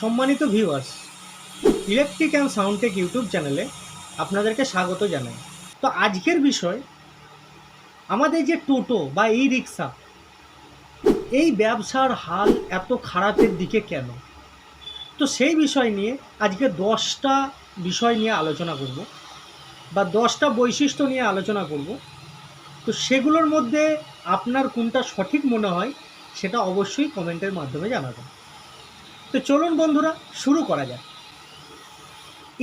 সম্মানিত viewers electric and sound tech YouTube চ্যানেলে আপনাদেরকে স্বাগত জানাই। তো আজকের বিষয়, আমাদের যে টোটো বা ই রিক্সা, এই ব্যবসার হাল এত খারাপের দিকে কেন? তো সেই বিষয় নিয়ে আজকে দশটা বিষয় নিয়ে আলোচনা করব বা দশটা বৈশিষ্ট্য নিয়ে আলোচনা করব। তো সেগুলোর মধ্যে আপনার কোনটা সঠিক মনে হয়, সেটা অবশ্যই কমেন্টের মাধ্যমে জানাবেন। তো চলুন বন্ধুরা, শুরু করা যাক।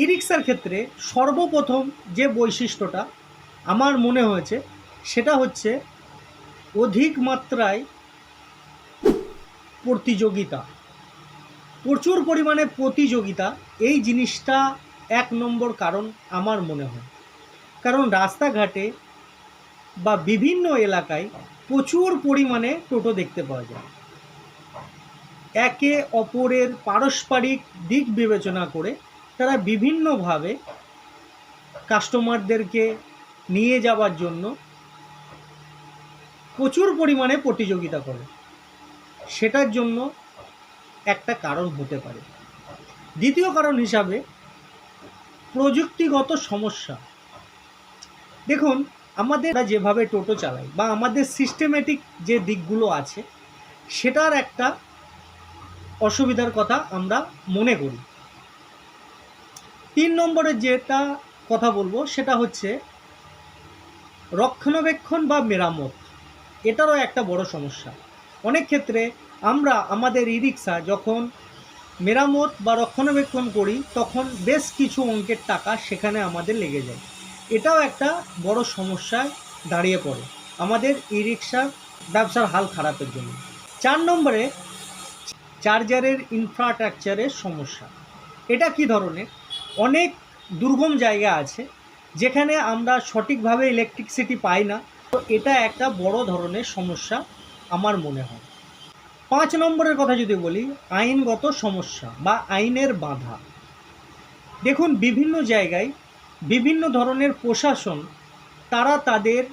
ই রিক্সার ক্ষেত্রে সর্বপ্রথম যে বৈশিষ্ট্যটা আমার মনে হয়েছে, সেটা হচ্ছে অধিক মাত্রায় প্রতিযোগিতা। প্রচুর পরিমাণে প্রতিযোগিতা, এই জিনিসটা এক নম্বর কারণ আমার মনে হয়। কারণ রাস্তাঘাটে বা বিভিন্ন এলাকায় প্রচুর পরিমাণে টোটো দেখতে পাওয়া যায়। একে অপরের পারস্পরিক দিক বিবেচনা করে তারা বিভিন্নভাবে কাস্টমারদেরকে নিয়ে যাওয়ার জন্য প্রচুর পরিমাণে প্রতিযোগিতা করে। সেটার জন্য একটা কারণ হতে পারে। দ্বিতীয় কারণ হিসাবে প্রযুক্তিগত সমস্যা। দেখুন, আমাদের যেভাবে টোটো চালাই বা আমাদের সিস্টেমেটিক যে দিকগুলো আছে, সেটার একটা অসুবিধার কথা আমরা মনে করি। তিন নম্বরে যেটা কথা বলব, সেটা হচ্ছে রক্ষণাবেক্ষণ বা মেরামত। এটারও একটা বড় সমস্যা। অনেক ক্ষেত্রে আমরা আমাদের ই রিক্সা যখন মেরামত বা রক্ষণাবেক্ষণ করি, তখন বেশ কিছু অঙ্কের টাকা সেখানে আমাদের লেগে যায়। এটাও একটা বড় সমস্যায় দাঁড়িয়ে পড়ে আমাদের ই রিক্সার ব্যবসার হাল খারাপের জন্য। চার নম্বরে চার্জারের ইনফ্রাস্ট্রাকচারের সমস্যা। এটা কি ধরনের? অনেক দুর্গম জায়গা আছে, যেখানে আমরা সঠিকভাবে ইলেকট্রিসিটি পাই না। তো এটা একটা বড় ধরনের সমস্যা আমার মনে হয়। পাঁচ নম্বরের কথা যদি বলি, আইনগত সমস্যা বা আইনের বাধা। দেখুন, বিভিন্ন জায়গায় বিভিন্ন ধরনের প্রশাসন, তারা তাদের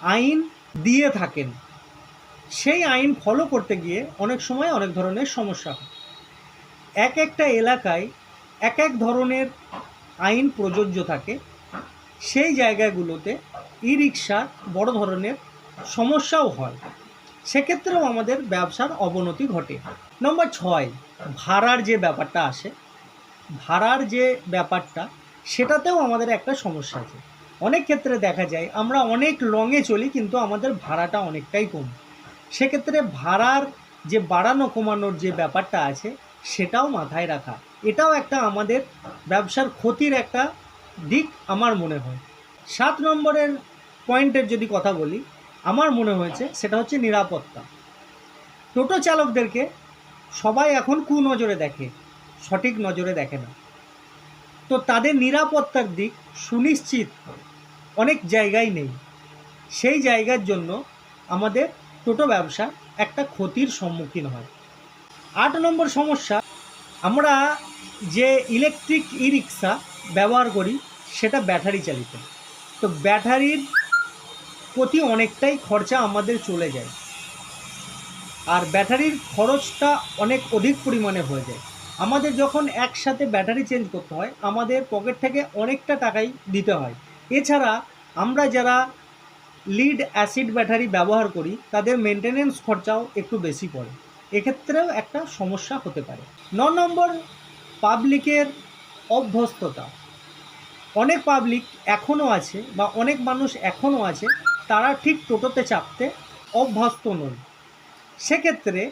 আইন দিয়ে থাকেন। সেই আইন ফলো করতে গিয়ে অনেক সময় অনেক ধরনের সমস্যা হয়। এক একটা এলাকায় এক এক ধরনের আইন প্রযোজ্য থাকে। সেই জায়গাগুলোতে ই রিক্সার বড় ধরনের সমস্যাও হয়। সেক্ষেত্রেও আমাদের ব্যবসার অবনতি ঘটে। নম্বর ছয়, ভাড়ার যে ব্যাপারটা আসে, ভাড়ার যে ব্যাপারটা, সেটাতেও আমাদের একটা সমস্যা আছে। অনেক ক্ষেত্রে দেখা যায়, আমরা অনেক লংয়ে চলি, কিন্তু আমাদের ভাড়াটা অনেকটাই কম। সেক্ষেত্রে ভাড়ার যে বাড়ানো কমানোর যে ব্যাপারটা আছে, সেটাও মাথায় রাখা। এটাও একটা আমাদের ব্যবসার ক্ষতির একটা দিক আমার মনে হয়। সাত নম্বরের পয়েন্টের যদি কথা বলি, আমার মনে হয়েছে সেটা হচ্ছে নিরাপত্তা। টোটো চালকদেরকে সবাই এখন কুনজরে দেখে, সঠিক নজরে দেখে না। তো তাদের নিরাপত্তার দিক সুনিশ্চিত অনেক জায়গায় নেই। সেই জায়গার জন্য আমাদের টোটো ব্যবসা একটা ক্ষতির সম্মুখীন হয়। আট নম্বর সমস্যা, আমরা যে ইলেকট্রিক ই রিক্সা ব্যবহার করি, সেটা ব্যাটারি চালিত। তো ব্যাটারির প্রতি অনেকটাই খরচা আমাদের চলে যায়। আর ব্যাটারির খরচটা অনেক অধিক পরিমাণে হয়ে যায়। আমাদের যখন একসাথে ব্যাটারি চেঞ্জ করতে হয়, আমাদের পকেট থেকে অনেকটা টাকাই দিতে হয়। এছাড়া আমরা যারা লিড অ্যাসিড ব্যাটারি ব্যবহার করি, তাদের মেনটেনেন্স খরচাও একটু বেশি পড়ে। এক্ষেত্রেও একটা সমস্যা হতে পারে। ন নম্বর পাবলিকের অভ্যস্ততা। অনেক পাবলিক এখনও আছে বা অনেক মানুষ এখনও আছে, তারা ঠিক টোটোতে চাপতে অভ্যস্ত নন। সেক্ষেত্রে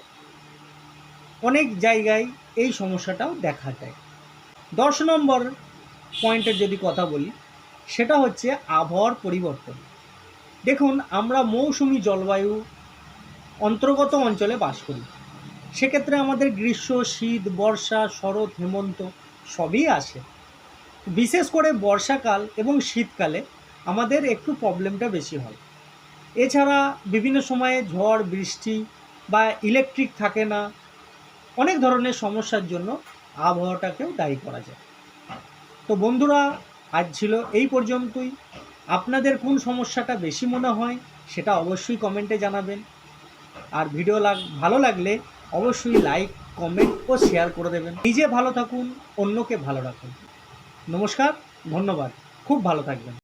অনেক জায়গায় এই সমস্যাটাও দেখা যায় দশ নম্বর পয়েন্টের যদি কথা বলি, সেটা হচ্ছে আবহাওয়ার পরিবর্তন। দেখুন, আমরা মৌসুমি জলবায়ু অন্তর্গত অঞ্চলে বাস করি। সেক্ষেত্রে আমাদের গ্রীষ্ম, শীত, বর্ষা, শরৎ, হেমন্ত সবই আসে। বিশেষ করে বর্ষাকাল এবং শীতকালে আমাদের একটু প্রবলেমটা বেশি হয়। এছাড়া বিভিন্ন সময়ে ঝড়, বৃষ্টি বা ইলেকট্রিক থাকে না। অনেক ধরনের সমস্যার জন্য আবহাওয়াটাকেও দায়ী করা যায়। তো বন্ধুরা, আজ ছিল এই পর্যন্তই। আপনাদের কোন সমস্যাটা বেশি মনে হয় সেটা অবশ্যই কমেন্টে জানাবেন। আর ভিডিও লাগ, ভালো লাগলে অবশ্যই লাইক কমেন্ট ও শেয়ার করে দেবেন। নিজে ভালো থাকুন, অন্যকে ভালো রাখুন। নমস্কার, ধন্যবাদ। খুব ভালো থাকবেন।